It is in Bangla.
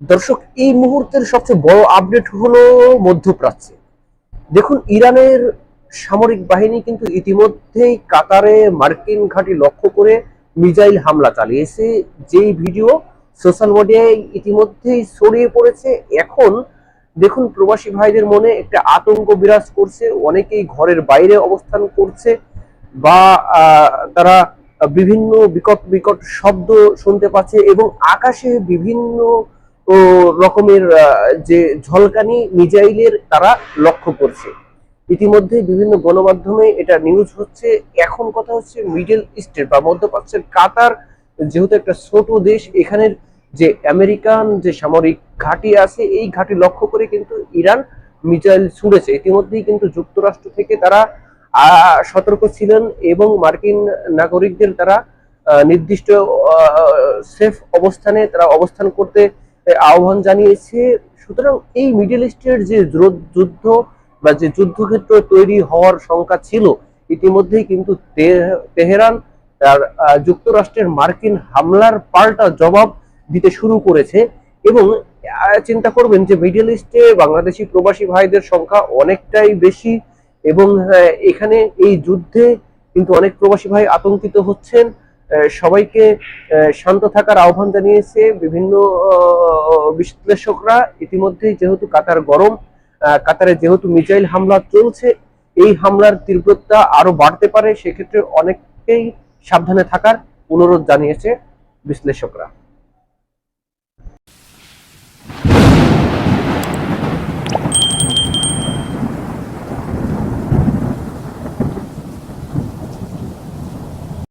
দর্শক, এই মুহূর্তের সবচেয়ে বড় আপডেট হলো মধ্যপ্রাচ্যে। দেখুন, ইরানের সামরিক বাহিনী কিন্তু ইতিমধ্যেই কাতারে মার্কিন ঘাঁটি লক্ষ্য করে মিজাইল হামলা চালিয়েছে। যেই ভিডিও সোশ্যাল মিডিয়ায় ইতিমধ্যেই ছড়িয়ে পড়েছে। এখন দেখুন, প্রবাসী ভাইদের মনে একটা আতঙ্ক বিরাজ করছে। অনেকেই ঘরের বাইরে অবস্থান করছে বা তারা বিভিন্ন বিকট বিকট শব্দ শুনতে পাচ্ছে এবং আকাশে বিভিন্ন রকমের আহ, যে ঝলকানি মিজাইলের তারা লক্ষ্য করছে। ইতিমধ্যে বিভিন্ন গণমাধ্যমে এটা নিউজ হচ্ছে। এখন কথা হচ্ছে মিডল ইস্টের বা মধ্যপ্রাচ্যের কাতার যেহেতু একটা ছোট দেশ এখানের যে আমেরিকান যে সামরিক ঘাঁটি আছে এই ঘাঁটি লক্ষ্য করে কিন্তু ইরান মিসাইল ছুড়েছে। ইতিমধ্যেই কিন্তু যুক্তরাষ্ট্র থেকে তারা সতর্ক ছিলেন এবং মার্কিন নাগরিকদের তারা নির্দিষ্ট সেফ অবস্থানে তারা অবস্থান করতে আহ্বান জানিয়েছে। সুতরাং এই মিডল ইস্টের যে যুদ্ধ বা যে যুদ্ধক্ষেত্র তৈরি হওয়ার শঙ্কা ছিল, ইতিমধ্যেই কিন্তু তেহরান তার যুক্তরাষ্ট্রের মার্কিন হামলার পাল্টা জবাব দিতে শুরু করেছে এবং চিন্তা করবেন যে মিডল ইস্টে বাংলাদেশি প্রবাসী ভাইদের সংখ্যা অনেকটাই বেশি এবং এখানে এই যুদ্ধে কিন্তু অনেক প্রবাসী ভাই আতঙ্কিত হচ্ছেন। সবাইকে শান্ত থাকার আহ্বান জানিয়েছে বিভিন্ন বিশ্লেষকরা। ইতিমধ্যেই যেহেতু কাতার গরম কাতারে যেহেতু মিজাইল হামলা চলছে, এই হামলার তীব্রতা আরও বাড়তে পারে। সেক্ষেত্রে অনেককেই সাবধানে থাকার অনুরোধ জানিয়েছে বিশ্লেষকরা।